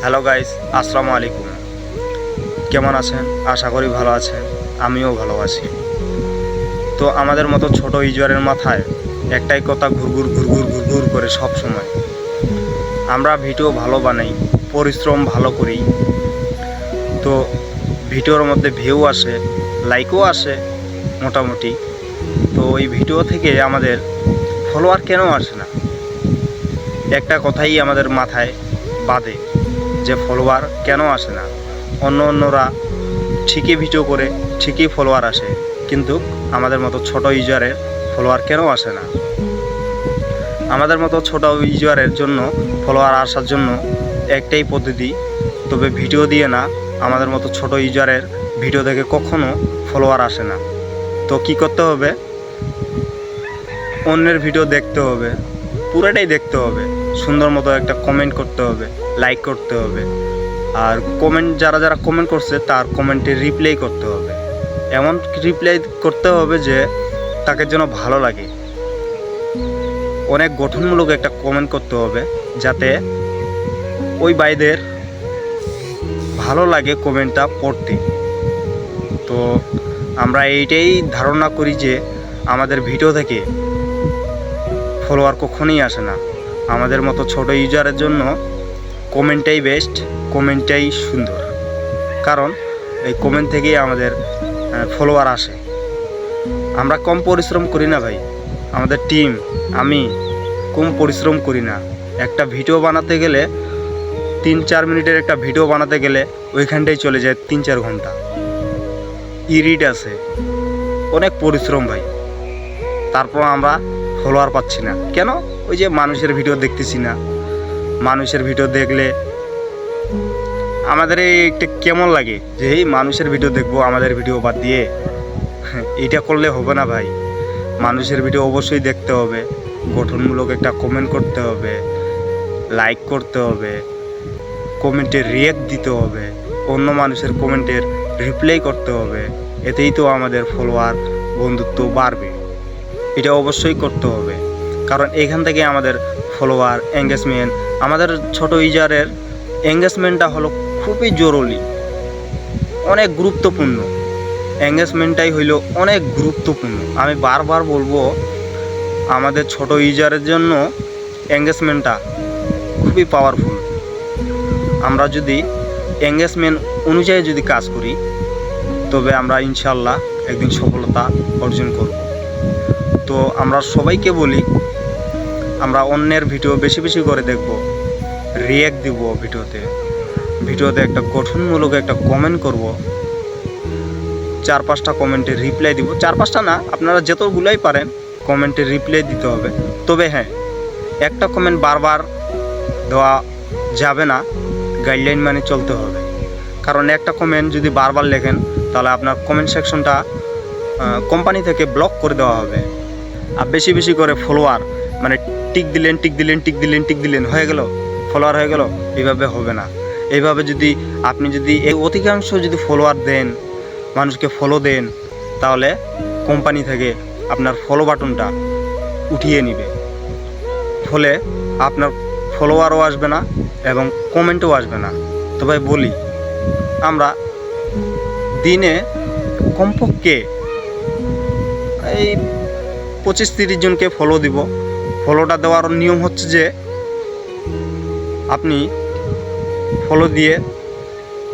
Hello guys, আসসালামু আলাইকুম। কেমন আছেন? আশা করি ভালো আছেন। আমিও ভালো আছি। তো আমাদের মতো ছোট ইউজারের মাথায় একটাই কথা ঘুরঘুর ঘুরঘুর ঘুরঘুর করে সব সময়। আমরা ভিডিও ভালো বানাই, পরিশ্রম ভালো করি। তো ভিডিওর মধ্যে ভিউ আসে লাইকও আসে মোটামুটি। তো ওই ভিডিও থেকে আমাদের ফলোয়ার কেন আসে না? একটা কথাই আমাদের মাথায় বাদে যে ফলোয়ার কেন আসে না? অন্য অন্যরা ঠিকই ভিডিও করে, ঠিকই ফলোয়ার আসে, কিন্তু আমাদের মতো ছোট ইউজারের ফলোয়ার কেন আসে না? আমাদের মতো ছোট ইউজারের জন্য ফলোয়ার আসার জন্য একটাই পদ্ধতি, তবে ভিডিও দিয়ে না আমাদের মতো ছোট ইউজারের ভিডিও দেখে কখনো ফলোয়ার আসে না। তো কি করতে হবে? অন্যের ভিডিও দেখতে হবে, পুরোটাই দেখতে হবে। সুন্দর মতো একটা কমেন্ট করতে হবে লাইক করতে হবে। আর কমেন্ট যারা যারা কমেন্ট করছে, তার কমেন্টে রিপ্লাই করতে হবে। এমন রিপ্লাই করতে হবে যে, তাকে যেন ভালো লাগে। অনেক গঠনমূলক একটা কমেন্ট করতে হবে, যাতে ওই বাইদের ভালো লাগে কমেন্টটা পড়তে। তো আমরা এইটাই ধারণা করি যে, আমাদের ভিডিও থেকে ফলোয়ার কখনোই আসে না। আমাদের মতো ছোট ইউজারের জন্য কমেন্টটাই বেস্ট কমেন্টটাই সুন্দর। কারণ এই কমেন্ট থেকেই আমাদের ফলোয়ার আসে। আমরা কম পরিশ্রম করি না ভাই। আমাদের টিম আমি কম পরিশ্রম করি না। একটা ভিডিও বানাতে গেলে তিন চার মিনিটের একটা ভিডিও বানাতে গেলে ওইখানটাই চলে যায় তিন চার ঘণ্টা। ইরিট আছে। অনেক পরিশ্রম ভাই। তারপর আমরা ফলোয়ার পাচ্ছি না। কেন? ওই যে মানুষের ভিডিও দেখতেছি না। মানুষের ভিডিও দেখলে আমাদের এই একটা কেমন লাগে যে এই মানুষের ভিডিও দেখব, আমাদের ভিডিও বাদ দিয়ে? এটা করলে হবে না ভাই। মানুষের ভিডিও অবশ্যই দেখতে হবে। গঠনমূলক একটা কমেন্ট করতে হবে। লাইক করতে হবে। কমেন্টে রিয়েক্ট দিতে হবে। অন্য মানুষের কমেন্টের রিপ্লাই করতে হবে। এতেই তো আমাদের ফলোয়ার বন্ধুত্ব বাড়বে। এটা অবশ্যই করতে হবে। কারণ এখান থেকে আমাদের ফলোয়ার এঙ্গেজমেন্ট আমাদের ছোট ইউজারের এঙ্গেজমেন্টটা হলো খুবই জরুরি, অনেক গুরুত্বপূর্ণ। এঙ্গেজমেন্টটাই হইল অনেক গুরুত্বপূর্ণ। আমি বারবার বলব, আমাদের ছোট ইউজারের জন্য এঙ্গেজমেন্টটা খুবই পাওয়ারফুল আমরা যদি এঙ্গেজমেন্ট অনুযায়ী যদি কাজ করি, তবে আমরা ইনশাল্লাহ একদিন সফলতা অর্জন করব। তো আমরা সবাইকে বলি আমরা অন্যের ভিডিও বেশি বেশি করে দেখব রিয়্যাক্ট দিব ভিডিওতে। ভিডিওতে একটা গঠনমূলক একটা কমেন্ট করব। চার পাঁচটা কমেন্টে রিপ্লাই দিব। চার পাঁচটা না, আপনারা যতগুলাই পারেন কমেন্টে রিপ্লাই দিতে হবে। তবে হ্যাঁ একটা কমেন্ট বারবার দেওয়া যাবে না গাইডলাইন মানে চলতে হবে। কারণ একটা কমেন্ট যদি বারবার লেখেন, তাহলে আপনার কমেন্ট সেকশনটা কোম্পানি থেকে ব্লক করে দেওয়া হবে। আর বেশি বেশি করে ফলোয়ার মানে টিক দিলেন টিক দিলেন টিক দিলেন টিক দিলেন, হয়ে গেল ফলোয়ার হয়ে গেল, এইভাবে হবে না। এইভাবে যদি আপনি যদি এই অধিকাংশ যদি ফলোয়ার দেন, মানুষকে ফলো দেন, তাহলে কোম্পানি থেকে আপনার ফলো বাটনটা উঠিয়ে নেবে। ফলে আপনার ফলোয়ারও আসবে না এবং কমেন্টও আসবে না। তো ভাই বলি, আমরা দিনে কমপক্ষে এই পঁচিশ তিরিশ জনকে ফলো দিব। ফলোটা দেওয়ার নিয়ম হচ্ছে যে, আপনি ফলো দিয়ে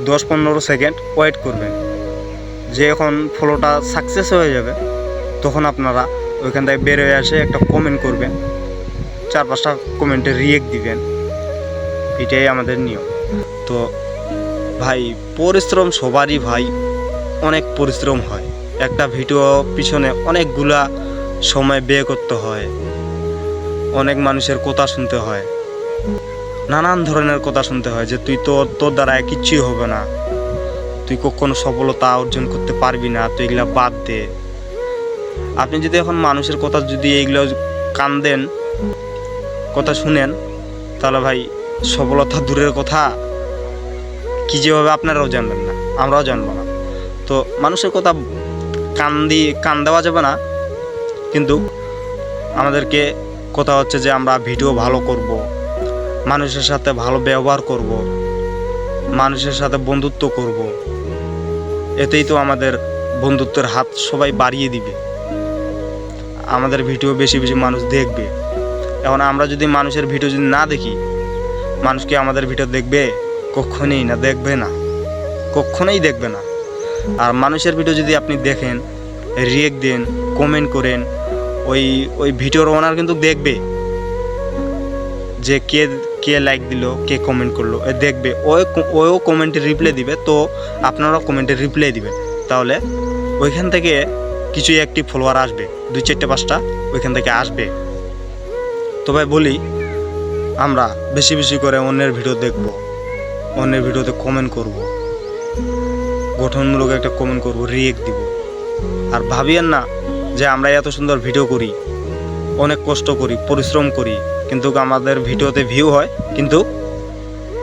দশ পনেরো সেকেন্ড ওয়েট করবেন। যে এখন ফলোটা সাকসেস হয়ে যাবে, তখন আপনারা ওইখান থেকে বের হয়ে আসে একটা কমেন্ট করবেন। চার পাঁচটা কমেন্টে রিয়েক্ট দিবেন। এটাই আমাদের নিয়ম। তো ভাই, পরিশ্রম সবারই ভাই, অনেক পরিশ্রম হয়। একটা ভিডিও পিছনে অনেকগুলা সময় ব্যয় করতে হয়। অনেক মানুষের কথা শুনতে হয়। নানান ধরনের কথা শুনতে হয় যে, তুই তো, তোর দ্বারা কিচ্ছুই হবে না। তুই কখনো সফলতা অর্জন করতে পারবি না তুই এগুলা বাদ দে। আপনি যদি এখন মানুষের কথা যদি এইগুলো কান দেন, কথা শুনেন, তাহলে ভাই, সফলতা দূরের কথা। কী যেভাবে আপনারাও জানবেন না, আমরাও জানব না। তো মানুষের কথা কান দিয়ে, কান দেওয়া যাবে না। কিন্তু আমাদেরকে কথা হচ্ছে যে আমরা ভিডিও ভালো করব, মানুষের সাথে ভালো ব্যবহার করব, মানুষের সাথে বন্ধুত্ব করব। এতেই তো আমাদের বন্ধুত্বের হাত সবাই বাড়িয়ে দিবে। আমাদের ভিডিও বেশি বেশি মানুষ দেখবে। এখন আমরা যদি মানুষের ভিডিও যদি না দেখি, মানুষ কি আমাদের ভিডিও দেখবে? কখনোই না, দেখবে না। কখনোই দেখবে না। আর মানুষের ভিডিও যদি আপনি দেখেন, রিয়েক্ট দেন, কমেন্ট করেন ওই ওই ভিডিওর ওনার কিন্তু দেখবে যে কে কে লাইক দিল, কে কমেন্ট করল। এ দেখবে, ওই ওও কমেন্টে রিপ্লাই দিবে, তো আপনারাও কমেন্টে রিপ্লাই দিবেন। তাহলে ওইখান থেকে কিছু একটি ফলোয়ার আসবে, দুই চারটে পাঁচটা ওইখান থেকে আসবে। তো ভাই বলি, আমরা বেশি বেশি করে অন্যের ভিডিও দেখব, অন্যের ভিডিওতে কমেন্ট করব, গঠনমূলক একটা কমেন্ট করব রিয়েক্ট দিব। আর ভাবিয়েন না যে আমরা এত সুন্দর ভিডিও করি। অনেক কষ্ট করি, পরিশ্রম করি, কিন্তু আমাদের ভিডিওতে ভিউ হয়, কিন্তু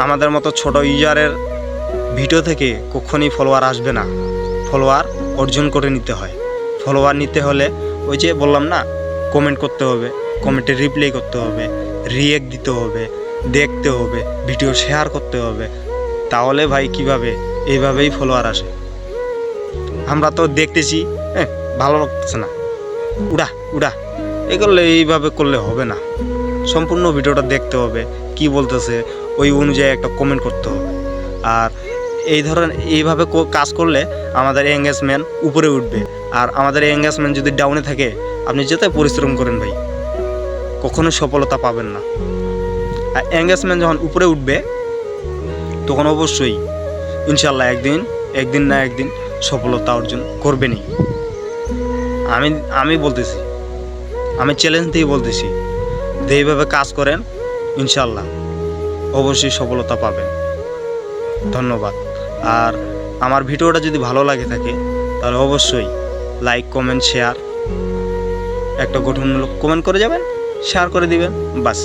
আমাদের মতো ছোট ইউজারের ভিডিও থেকে কখনই ফলোয়ার আসবে না। ফলোয়ার অর্জন করে নিতে হয়। ফলোয়ার নিতে হলে ওই যে বললাম না কমেন্ট করতে হবে কমেন্টে রিপ্লাই করতে হবে রিয়েক্ট দিতে হবে, দেখতে হবে ভিডিও শেয়ার করতে হবে। তাহলে ভাই কীভাবে? এইভাবেই ফলোয়ার আসে। আমরা তো দেখতেছি হ্যাঁ ভালো লাগতেছে না। উড়া উড়া। এগুলো এইভাবে করলে হবে না। সম্পূর্ণ ভিডিওটা দেখতে হবে, কি বলতেছে, ওই অনুযায়ী একটা কমেন্ট করতে হবে। আর এই ধরনের, এইভাবে কাজ করলে আমাদের এঙ্গেজমেন্ট উপরে উঠবে। আর আমাদের এঙ্গেজমেন্ট যদি ডাউনে থাকে, আপনি যেতে পরিশ্রম করেন ভাই। কখনো সফলতা পাবেন না। আর এঙ্গেজমেন্ট যখন উপরে উঠবে, তখন অবশ্যই ইনশাল্লাহ একদিন একদিন না একদিন সফলতা অর্জন করবেনই। আমি আমি বলতেছি। আমি চ্যালেঞ্জ দিয়ে বলতেছি যে এইভাবে কাজ করেন ইনশাল্লাহ অবশ্যই সফলতা পাবেন। ধন্যবাদ। আর আমার ভিডিওটা যদি ভালো লাগে থাকে, তাহলে অবশ্যই লাইক কমেন্ট শেয়ার একটা গঠনমূলক কমেন্ট করে যাবেন শেয়ার করে দিবেন, বাস।